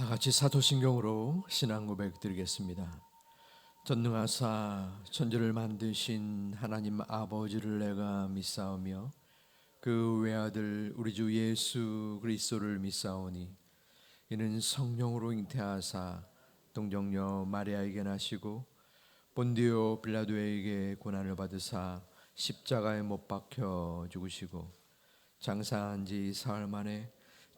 다 같이 사도신경으로 신앙 고백 드리겠습니다. 전능하사 천지를 만드신 하나님 아버지를 내가 믿사오며 그 외아들 우리 주 예수 그리스도를 믿사오니 이는 성령으로 잉태하사 동정녀 마리아에게 나시고 본디오 빌라도에게 고난을 받으사 십자가에 못 박혀 죽으시고 장사한 지 사흘 만에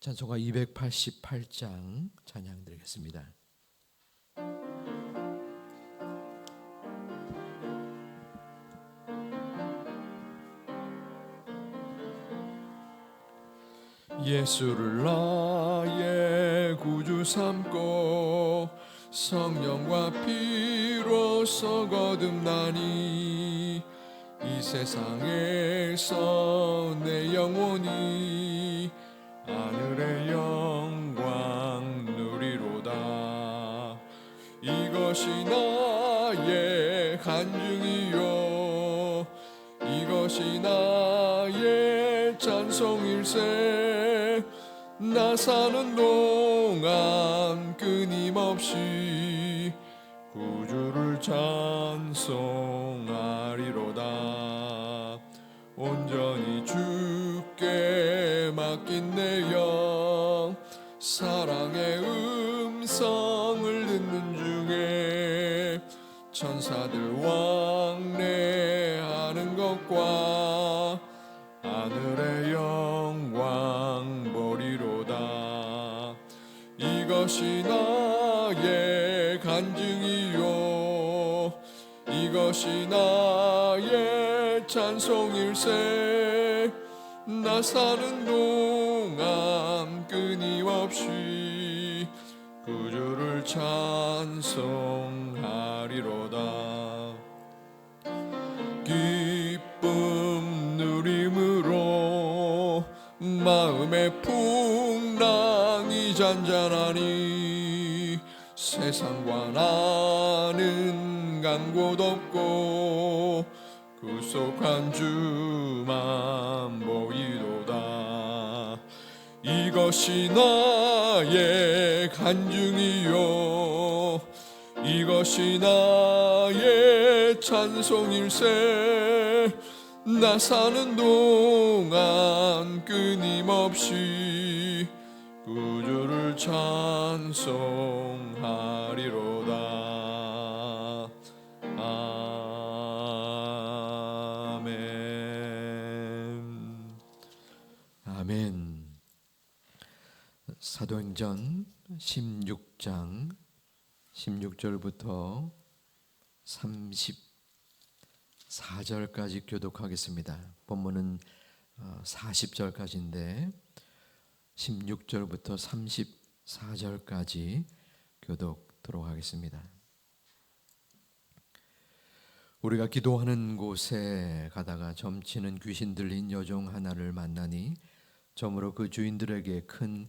찬송가 288장 찬양 드리겠습니다. 예수를 나의 구주 삼고 성령과 피로서 거듭나니 이 세상에서 내 영혼이 하늘의 영광 누리로다. 이것이 나의 간증이요. 이것이 나의 찬송일세. 나 사는 동안 끊임없이 구주를 찬송하리로다. 온전히 영. 사랑의 음성을 듣는 중에 천사들 왕래하는 것과 하늘의 영광 보리로다. 이것이 나의 간증이요. 이것이 나의 찬송일세 나 사는 동안 끊임없이 구주를 찬송하리로다. 기쁨 누림으로 마음의 풍랑이 잔잔하니 세상과 나는 간곳 없고 구속한 주만 보이도다. 이것이 나의 간증이요. 이것이 나의 찬송일세. 나 사는 동안 끊임없이 구주를 찬송하리로 사도행전 16장 16절부터 34절까지 교독하겠습니다. 본문은 40절까지인데 16절부터 34절까지 교독토록 하겠습니다. 우리가 기도하는 곳에 가다가 점치는 귀신 들린 여종 하나를 만나니 점으로 그 주인들에게 큰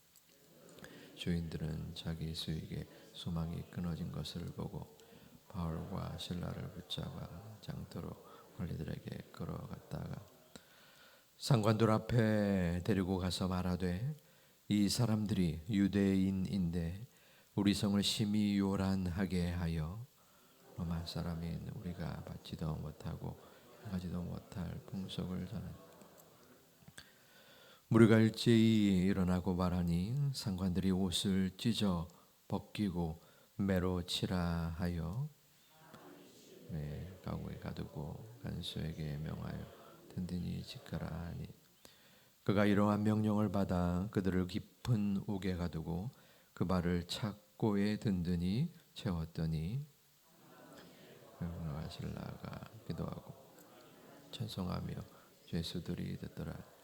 주인들은 자기 수익에 소망이 끊어진 것을 보고 바울과 신라를 붙잡아 장터로 관리들에게 끌어갔다가 상관들 앞에 데리고 가서 말하되 이 사람들이 유대인인데 우리 성을 심히 요란하게 하여 로마 사람인 우리가 받지도 못하고 가지도 못할 풍속을 전한 무리가 일제히 일어나고 말하니 상관들이 옷을 찢어 벗기고 매로 치라 하여 네, 강우에 가두고 간수에게 명하여 든든히 지켜라 하니 그가 이러한 명령을 받아 그들을 깊은 옥에 가두고 그 발을 착고에 든든히 채웠더니 신라가 기도하고 찬송하며 죄수들이 듣더라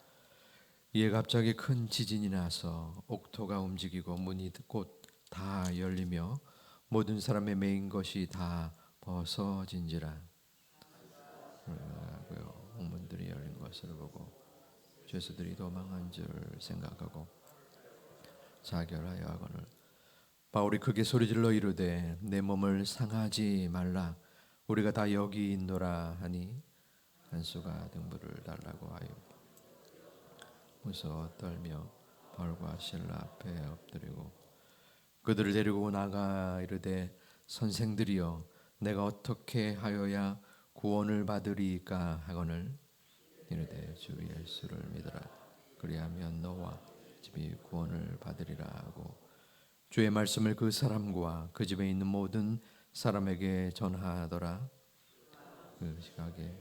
이에 갑자기 큰 지진이 나서 옥토가 움직이고 문이 곧 다 열리며 모든 사람의 메인 것이 다 벗어진지라. 옥문들이 열린 것을 보고 죄수들이 도망한 줄 생각하고 자결하여 하거늘. 바울이 크게 소리질러 이르되 내 몸을 상하지 말라. 우리가 다 여기 있노라 하니 한수가 등불을 달라고 하여 무서워 떨며 바울과 신라 앞에 엎드리고 그들을 데리고 나가 이르되 선생들이여 내가 어떻게 하여야 구원을 받으리까 하거늘? 이르되 주 예수를 믿으라. 그리하면 너와 집이 구원을 받으리라 하고 주의 말씀을 그 사람과 그 집에 있는 모든 사람에게 전하더라. 그 시각에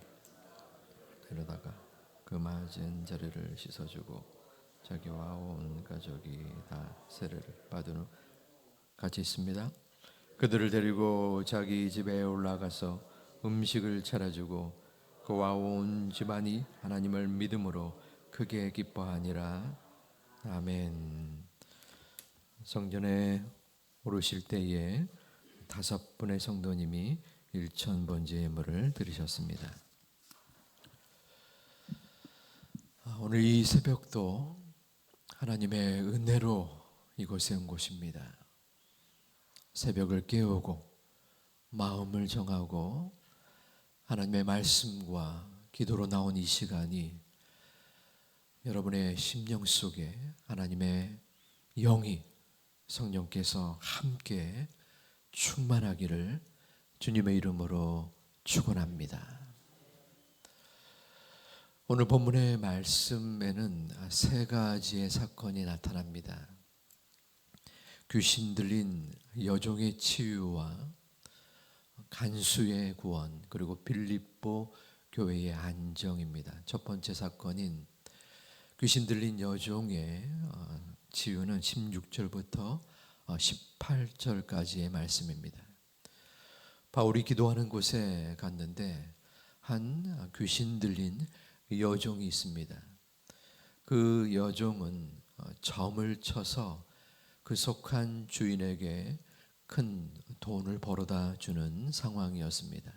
이르다가 그 맞은 자리를 씻어주고 자기와 온 가족이 다 세례를 받은 후 같이 있습니다. 그들을 데리고 자기 집에 올라가서 음식을 차려주고 그와 온 집안이 하나님을 믿음으로 크게 기뻐하니라. 아멘. 성전에 오르실 때에 다섯 분의 성도님이 일천 번째 예물을 드리셨습니다. 아, 오늘 이 새벽도 하나님의 은혜로 이곳에 온 곳입니다. 새벽을 깨우고 마음을 정하고 하나님의 말씀과 기도로 나온 이 시간이 여러분의 심령 속에 하나님의 영이 성령께서 함께 충만하기를 주님의 이름으로 축원합니다. 오늘 본문의 말씀에는 세 가지의 사건이 나타납니다. 귀신 들린 여종의 치유와 간수의 구원 그리고 빌립보 교회의 안정입니다. 첫 번째 사건인 귀신 들린 여종의 어, 치유는 16절부터 18절까지의 어, 말씀입니다. 바울이 기도하는 곳에 갔는데 한 귀신 들린 여종이 있습니다. 그 여종은 어, 점을 쳐서 그 속한 주인에게 큰 돈을 벌어다 주는 상황이었습니다.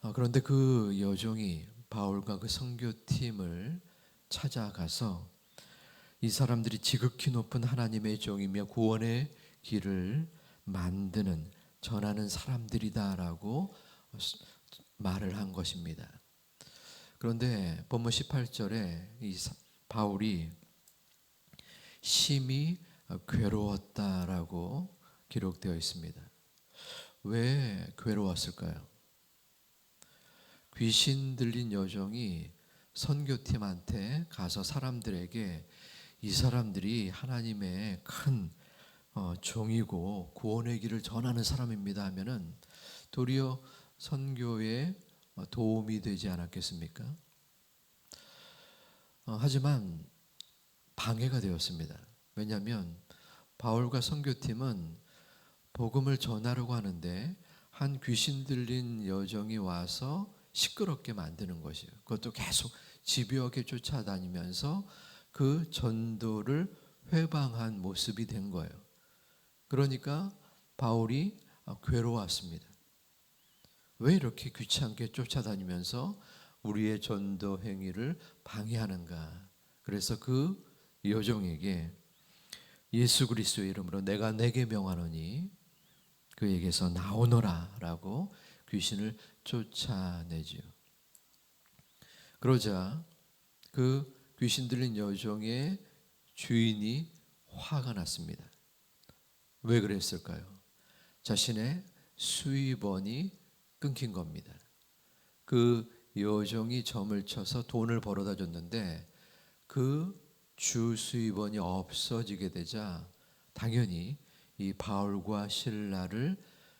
어, 그런데 그 여종이 바울과 그 선교팀을 찾아가서 이 사람들이 지극히 높은 하나님의 종이며 구원의 길을 만드는 전하는 사람들이다라고 말을 한 것입니다. 그런데 본문 18절에 이 바울이 심히 괴로웠다라고 기록되어 있습니다. 왜 괴로웠을까요? 귀신 들린 여종이 선교팀한테 가서 사람들에게 이 사람들이 하나님의 큰 어, 종이고 구원의 길을 전하는 사람입니다 하면은 도리어 선교에 도움이 되지 않았겠습니까? 어, 하지만 방해가 되었습니다. 왜냐하면 바울과 선교팀은 복음을 전하려고 하는데 한 귀신 들린 여정이 와서 시끄럽게 만드는 것이에요. 그것도 계속 집요하게 쫓아다니면서 그 전도를 회방한 모습이 된 거예요. 그러니까 바울이 괴로웠습니다. 왜 이렇게 귀찮게 쫓아다니면서 우리의 전도 행위를 방해하는가? 그래서 그 여종에게 예수 그리스도의 이름으로 내가 내게 명하노니 그에게서 나오너라라고 귀신을 쫓아내지요. 그러자 그 귀신 들린 여종의 주인이 화가 났습니다. 왜 그랬을까요? 자신의 수입원이 끊긴 겁니다. 그 여종이 점을 쳐서 돈을 벌어다 줬는데 그 주 수입원이 없어지게 되자 당연히 이 바울과 신라를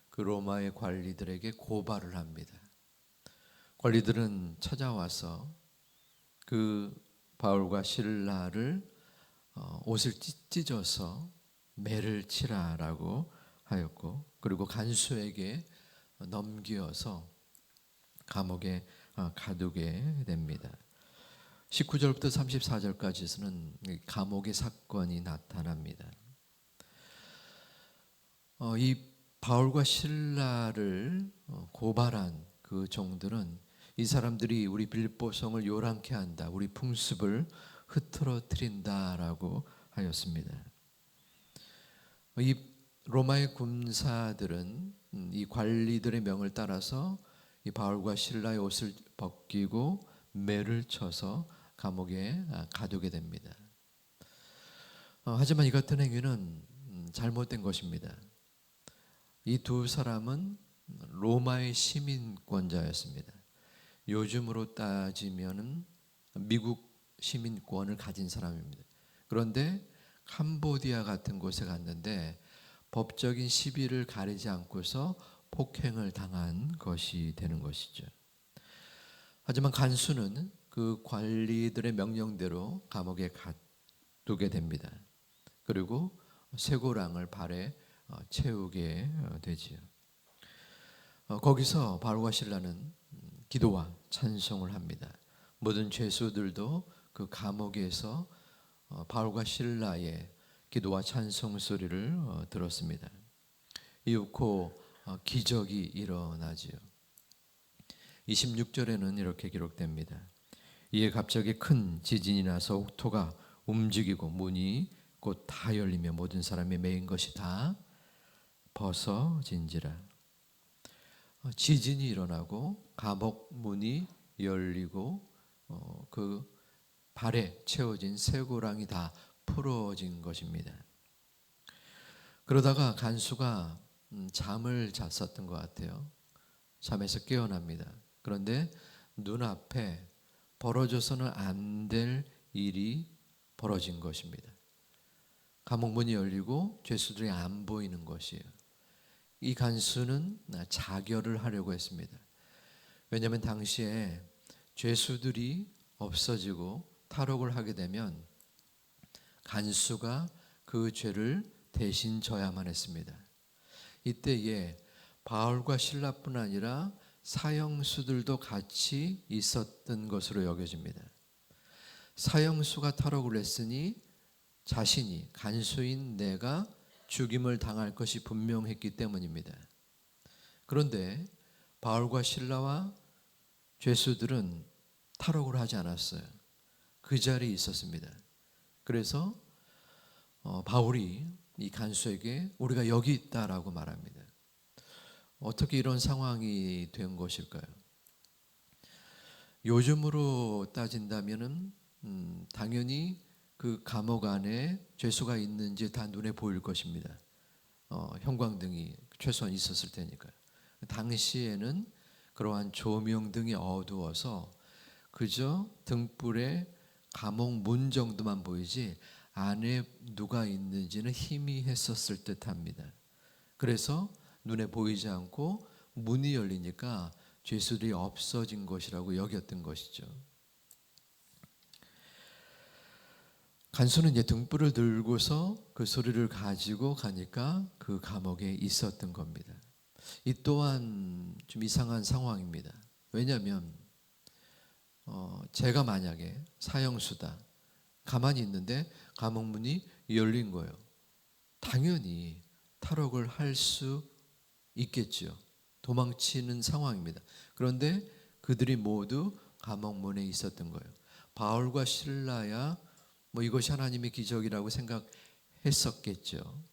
그 로마의 관리들에게 고발을 합니다. 관리들은 찾아와서 그 바울과 신라를 어, 옷을 찢- 찢어서 매를 치라라고 하였고 그리고 간수에게 넘기어서 감옥에 어, 가두게 됩니다. 19절부터 34절까지는 감옥의 사건이 나타납니다. 어, 이 바울과 신라를 어, 고발한 그 종들은 이 사람들이 우리 빌보성을 요란케 한다, 우리 풍습을 흐트러뜨린다라고 하였습니다. 이 로마의 군사들은 음, 이 관리들의 명을 따라서 이 바울과 신라의 옷을 벗기고 매를 쳐서 감옥에 아, 가두게 됩니다. 어, 하지만 이 같은 행위는 음, 잘못된 것입니다. 이 두 사람은 로마의 시민권자였습니다. 요즘으로 따지면은 미국 시민권을 가진 사람입니다. 그런데 캄보디아 같은 곳에 갔는데 법적인 시비를 가리지 않고서 폭행을 당한 것이 되는 것이죠. 하지만 간수는 그 관리들의 명령대로 감옥에 가두게 됩니다. 그리고 쇠고랑을 발에 어, 채우게 어, 되지요. 어, 거기서 바울과 신라는 음, 기도와 찬송을 합니다. 모든 죄수들도 그 감옥에서 어, 바울과 신라의 기도와 찬송 소리를 어, 들었습니다. 이윽고 어, 기적이 일어나지요. 26절에는 이렇게 기록됩니다. 이에 갑자기 큰 지진이 나서 옥토가 움직이고 문이 곧 다 열리며 모든 사람이 메인 것이 다 벗어진지라. 어, 지진이 일어나고 감옥 문이 열리고 어, 그 발에 채워진 쇠고랑이 다 풀어진 것입니다. 그러다가 간수가 음, 잠을 잤었던 것 같아요. 잠에서 깨어납니다. 그런데 눈앞에 벌어져서는 안 될 일이 벌어진 것입니다. 감옥 문이 열리고 죄수들이 안 보이는 것이에요. 이 간수는 자결을 하려고 했습니다. 왜냐하면 당시에 죄수들이 없어지고 탈옥을 하게 되면 간수가 그 죄를 대신 져야만 했습니다. 이때에 바울과 신라뿐 아니라 사형수들도 같이 있었던 것으로 여겨집니다. 사형수가 탈옥을 했으니 자신이 간수인 내가 죽임을 당할 것이 분명했기 때문입니다. 그런데 바울과 신라와 죄수들은 탈옥을 하지 않았어요. 그 자리에 있었습니다. 그래서 어, 바울이 이 간수에게 우리가 여기 있다라고 말합니다. 어떻게 이런 상황이 된 것일까요? 요즘으로 따진다면은 음, 당연히 그 감옥 안에 죄수가 있는지 다 눈에 보일 것입니다. 어, 형광등이 최소한 있었을 테니까요. 당시에는 그러한 조명등이 어두워서 그저 등불에 감옥 문 정도만 보이지 안에 누가 있는지는 희미했었을 듯합니다. 그래서 눈에 보이지 않고 문이 열리니까 죄수들이 없어진 것이라고 여겼던 것이죠. 간수는 이제 등불을 들고서 그 소리를 가지고 가니까 그 감옥에 있었던 겁니다. 이 또한 좀 이상한 상황입니다. 왜냐하면 어, 제가 만약에 사형수다 가만히 있는데 감옥 문이 열린 거예요. 당연히 탈옥을 할 수 있겠죠. 도망치는 상황입니다. 그런데 그들이 모두 감옥 문에 있었던 거예요. 바울과 신라야 뭐 이것이 하나님의 기적이라고 생각했었겠죠.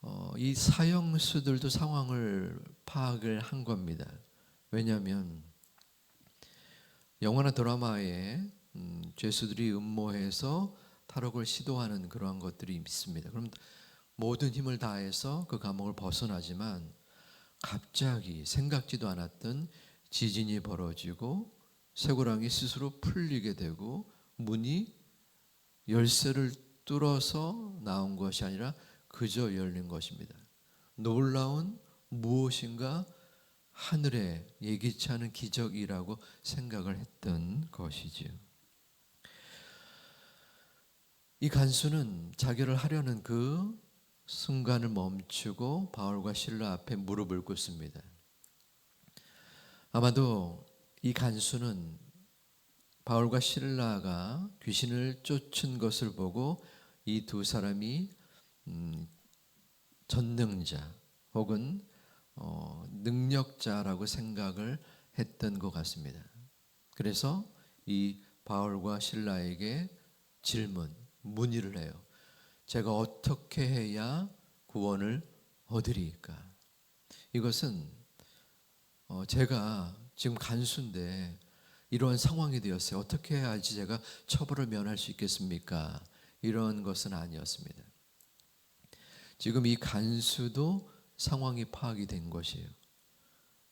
어, 이 사형수들도 상황을 파악을 한 겁니다. 왜냐하면 영화나 드라마에 음, 죄수들이 음모해서 탈옥을 시도하는 그러한 것들이 있습니다. 그럼 모든 힘을 다해서 그 감옥을 벗어나지만 갑자기 생각지도 않았던 지진이 벌어지고 쇠고랑이 스스로 풀리게 되고 문이 열쇠를 뚫어서 나온 것이 아니라 그저 열린 것입니다. 놀라운 무엇인가 하늘에 예기치 않은 기적이라고 생각을 했던 것이지요. 이 간수는 자결을 하려는 그 순간을 멈추고 바울과 신라 앞에 무릎을 꿇습니다. 아마도 이 간수는 바울과 신라가 귀신을 쫓은 것을 보고 이 두 사람이 음, 전능자 혹은 어, 능력자라고 생각을 했던 것 같습니다. 그래서 이 바울과 신라에게 질문, 문의를 해요. 제가 어떻게 해야 구원을 얻으리까? 이것은 어, 제가 지금 간수인데 이러한 상황이 되었어요. 어떻게 해야지 제가 처벌을 면할 수 있겠습니까? 이런 것은 아니었습니다. 지금 이 간수도 상황이 파악이 된 것이에요.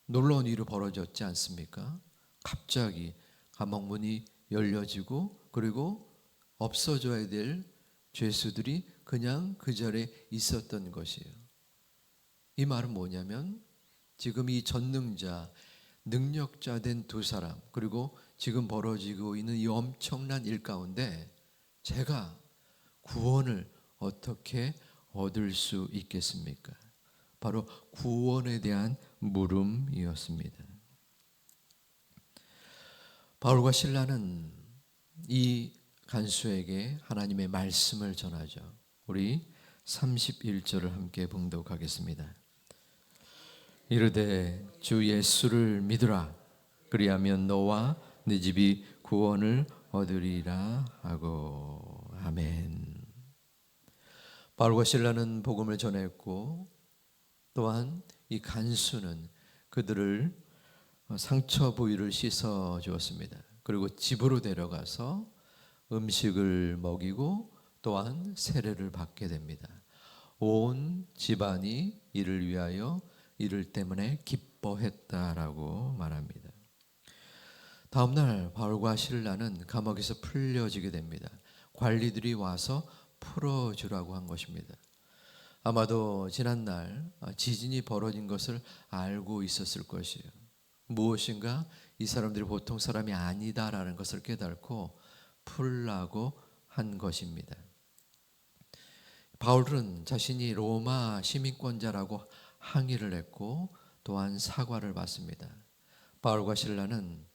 놀라운 일이 벌어졌지 않습니까? 갑자기 감옥문이 열려지고 그리고 없어져야 될 죄수들이 그냥 그 자리에 있었던 것이에요. 이 말은 뭐냐면 지금 이 전능자, 능력자 된 두 사람, 그리고 지금 벌어지고 있는 이 엄청난 일 가운데 제가 구원을 어떻게 얻을 수 있겠습니까? 바로 구원에 대한 물음이었습니다. 바울과 신라는 이 간수에게 하나님의 말씀을 전하죠. 우리 31절을 함께 봉독하겠습니다. 이르되 주 예수를 믿으라 그리하면 너와 네 집이 구원을 얻으리라 하고 아멘. 바울과 신라는 복음을 전했고 또한 이 간수는 그들을 상처 부위를 씻어 주었습니다. 그리고 집으로 데려가서 음식을 먹이고 또한 세례를 받게 됩니다. 온 집안이 이를 위하여 이를 때문에 기뻐했다라고 말합니다. 다음 날 바울과 신라는 감옥에서 풀려지게 됩니다. 관리들이 와서 풀어주라고 한 것입니다. 아마도 지난날 지진이 벌어진 것을 알고 있었을 것이에요. 무엇인가 이 사람들이 보통 사람이 아니다라는 것을 깨닫고 풀라고 한 것입니다. 바울은 자신이 로마 시민권자라고 항의를 했고 또한 사과를 받습니다. 바울과 신라는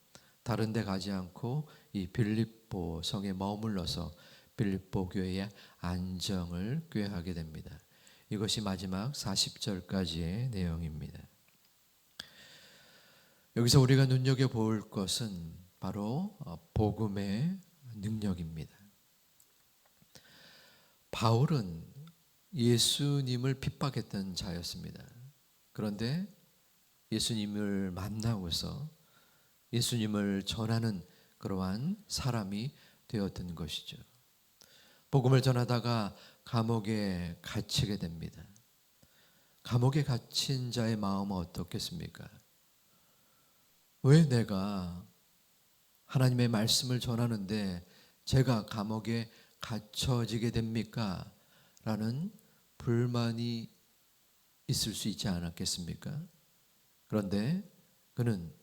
다른 데 가지 않고 이 빌립보 성에 머물러서 빌립보 교회의 안정을 꾀하게 됩니다. 이것이 마지막 40절까지의 내용입니다. 여기서 우리가 눈여겨 볼 것은 바로 어, 복음의 능력입니다. 바울은 예수님을 핍박했던 자였습니다. 그런데 예수님을 만나고서 예수님을 전하는 그러한 사람이 되었던 것이죠. 복음을 전하다가 감옥에 갇히게 됩니다. 감옥에 갇힌 자의 마음은 어떻겠습니까? 왜 내가 하나님의 말씀을 전하는데 제가 감옥에 갇혀지게 됩니까? 라는 불만이 있을 수 있지 않았겠습니까? 그런데 그는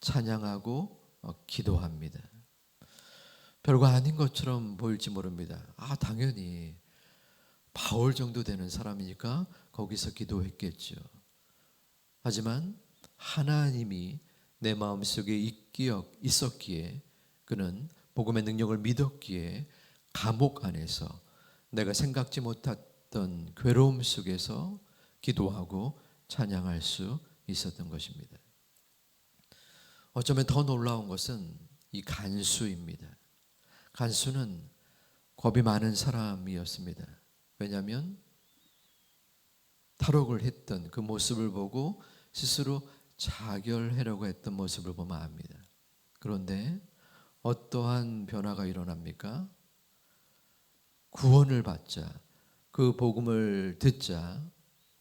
찬양하고 어, 기도합니다. 별거 아닌 것처럼 보일지 모릅니다. 아, 당연히 바울 정도 되는 사람이니까 거기서 기도했겠죠. 하지만 하나님이 내 마음속에 있었기에 그는 복음의 능력을 믿었기에 감옥 안에서 내가 생각지 못했던 괴로움 속에서 기도하고 찬양할 수 있었던 것입니다. 어쩌면 더 놀라운 것은 이 간수입니다. 간수는 겁이 많은 사람이었습니다. 왜냐하면 탈옥을 했던 그 모습을 보고 스스로 자결하려고 했던 모습을 보면 압니다. 그런데 어떠한 변화가 일어납니까? 구원을 받자 그 복음을 듣자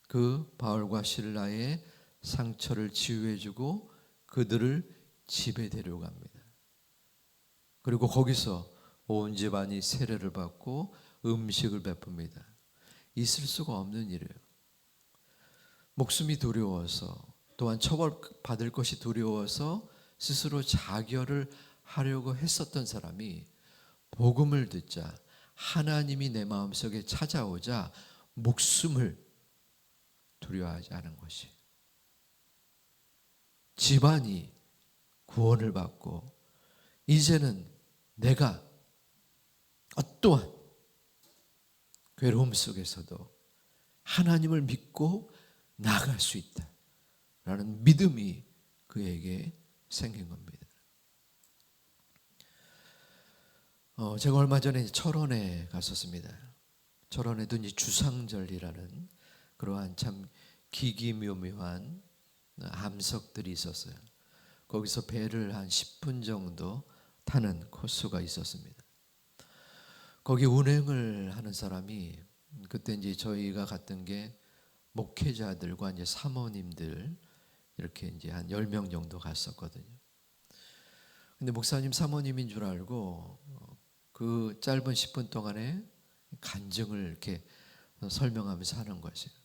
그 바울과 신라의 상처를 치유해주고 그들을 집에 데려갑니다. 그리고 거기서 온 집안이 세례를 받고 음식을 베풉니다. 있을 수가 없는 일이에요. 목숨이 두려워서 또한 처벌받을 것이 두려워서 스스로 자결을 하려고 했었던 사람이 복음을 듣자 하나님이 내 마음속에 찾아오자 목숨을 두려워하지 않은 것이 집안이 구원을 받고 이제는 내가 어떠한 괴로움 속에서도 하나님을 믿고 나아갈 수 있다. 라는 믿음이 그에게 생긴 겁니다. 어, 제가 얼마 전에 철원에 갔었습니다. 철원에도 이 주상절이라는 그러한 참 기기묘묘한 암석들이 있었어요. 거기서 배를 한 10분 정도 타는 코스가 있었습니다. 거기 운행을 하는 사람이 그때 이제 저희가 갔던 게 목회자들과 이제 사모님들 이렇게 이제 한 10명 정도 갔었거든요. 근데 목사님 사모님인 줄 알고 그 짧은 10분 동안에 간증을 이렇게 설명하면서 하는 것이에요.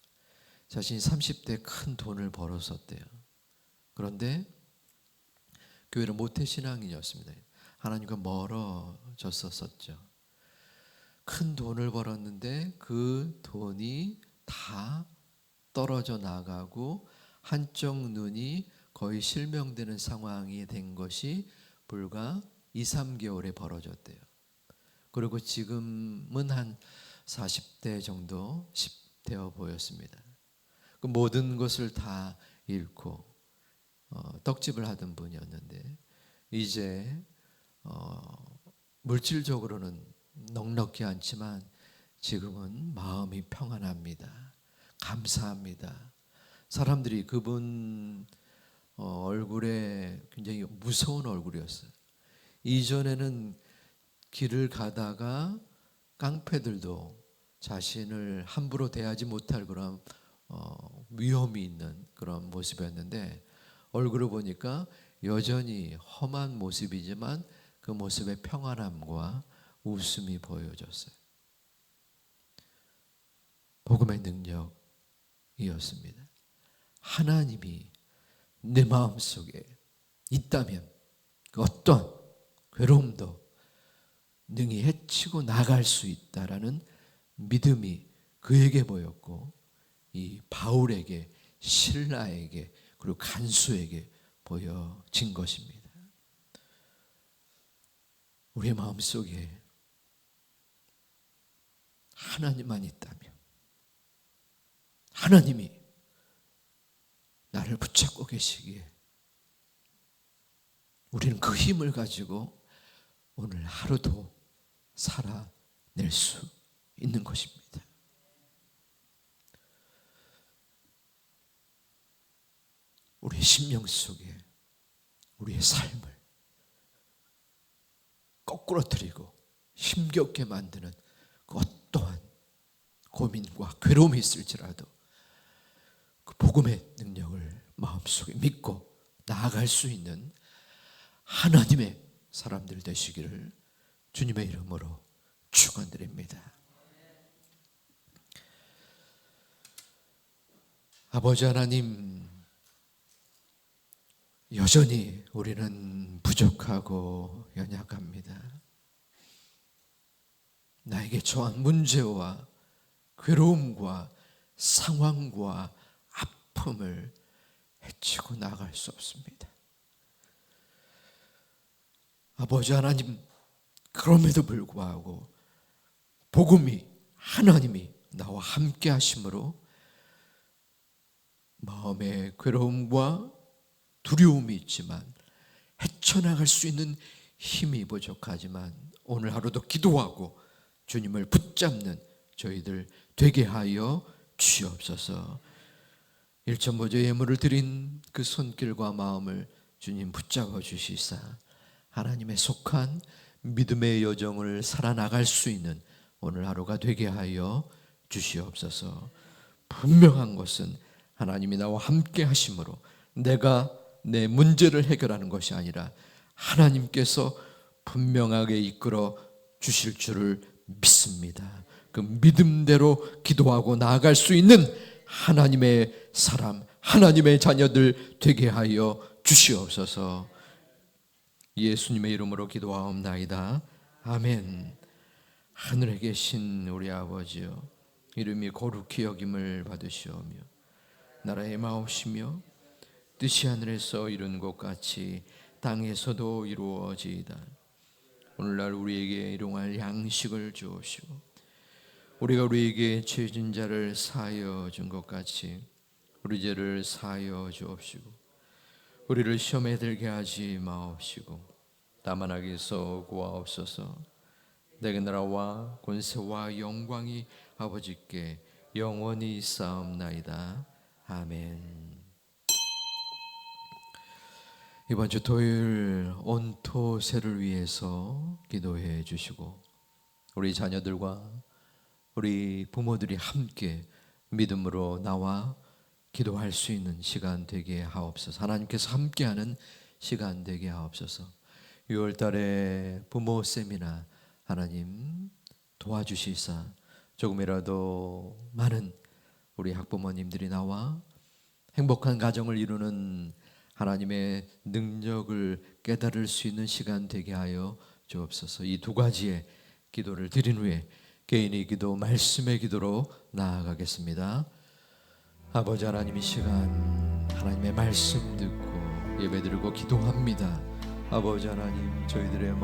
자신이 30대 큰 돈을 벌었었대요. 그런데 교회는 모태 신앙인이었습니다. 하나님과 멀어졌었죠. 큰 돈을 벌었는데 그 돈이 다 떨어져 나가고 한쪽 눈이 거의 실명되는 상황이 된 것이 불과 2, 3개월에 벌어졌대요. 그리고 지금은 한 40대 정도 되어 보였습니다. 그 모든 것을 다 잃고 어, 떡집을 하던 분이었는데 이제 어, 물질적으로는 넉넉히 않지만 지금은 마음이 평안합니다. 감사합니다. 사람들이 그분 어, 얼굴에 굉장히 무서운 얼굴이었어요. 이전에는 길을 가다가 깡패들도 자신을 함부로 대하지 못할 그런 어, 위험이 있는 그런 모습이었는데 얼굴을 보니까 여전히 험한 모습이지만 그 모습의 평안함과 웃음이 보여졌어요. 복음의 능력이었습니다. 하나님이 내 마음 속에 있다면 그 어떤 괴로움도 능히 해치고 나갈 수 있다라는 믿음이 그에게 보였고 이 바울에게 신라에게 그리고 간수에게 보여진 것입니다. 우리의 마음 속에 하나님만 있다면 하나님이 나를 붙잡고 계시기에 우리는 그 힘을 가지고 오늘 하루도 살아낼 수 있는 것입니다. 우리의 심령 속에 우리의 삶을 거꾸로뜨리고 힘겹게 만드는 그 어떠한 고민과 괴로움이 있을지라도 그 복음의 능력을 마음속에 믿고 나아갈 수 있는 하나님의 사람들 되시기를 주님의 이름으로 축원드립니다. 아버지 하나님 여전히 우리는 부족하고 연약합니다. 나에게 처한 문제와 괴로움과 상황과 아픔을 해치고 나갈 수 없습니다. 아버지 하나님, 그럼에도 불구하고 복음이 하나님이 나와 함께 하심으로 마음의 괴로움과 두려움이 있지만 헤쳐나갈 수 있는 힘이 부족하지만 오늘 하루도 기도하고 주님을 붙잡는 저희들 되게 하여 주옵소서. 1.5조 예물을 드린 그 손길과 마음을 주님 붙잡아 주시사 하나님의 속한 믿음의 여정을 살아나갈 수 있는 오늘 하루가 되게 하여 주시옵소서. 분명한 것은 하나님이 나와 함께 하심으로 내가 내 문제를 해결하는 것이 아니라 하나님께서 분명하게 이끌어 주실 줄을 믿습니다. 그 믿음대로 기도하고 나아갈 수 있는 하나님의 사람, 하나님의 자녀들 되게 하여 주시옵소서. 예수님의 이름으로 기도하옵나이다. 아멘. 하늘에 계신 우리 아버지여, 이름이 거룩히 여김을 받으시오며, 나라의 마옵시며, 뜻이 하늘에서 이룬 것 같이 땅에서도 이루어지이다. 오늘날 우리에게 일용할 양식을 주옵시고, 우리가 우리에게 죄진 자를 사하여 준 것 같이 우리 죄를 사하여 주옵시고 우리를 시험에 들게 하지 마옵시고 다만 악에서 구하옵소서. 내게 나라와 권세와 영광이 아버지께 영원히 쌓옵나이다. 아멘. 이번 주 토요일 온토세를 위해서 기도해 주시고 우리 자녀들과 우리 부모들이 함께 믿음으로 나와 기도할 수 있는 시간 되게 하옵소서. 하나님께서 함께하는 시간 되게 하옵소서. 6월 달에 부모 세미나 하나님 도와주시사 조금이라도 많은 우리 학부모님들이 나와 행복한 가정을 이루는 하나님의 능력을 깨달을 수 있는 시간 되게 하여 주옵소서. 이 두 가지의 기도를 드린 후에 개인의 기도, 말씀의 기도로 나아가겠습니다. 아버지 하나님 이 시간 하나님의 말씀 듣고 예배드리고 기도합니다. 아버지 하나님 저희들의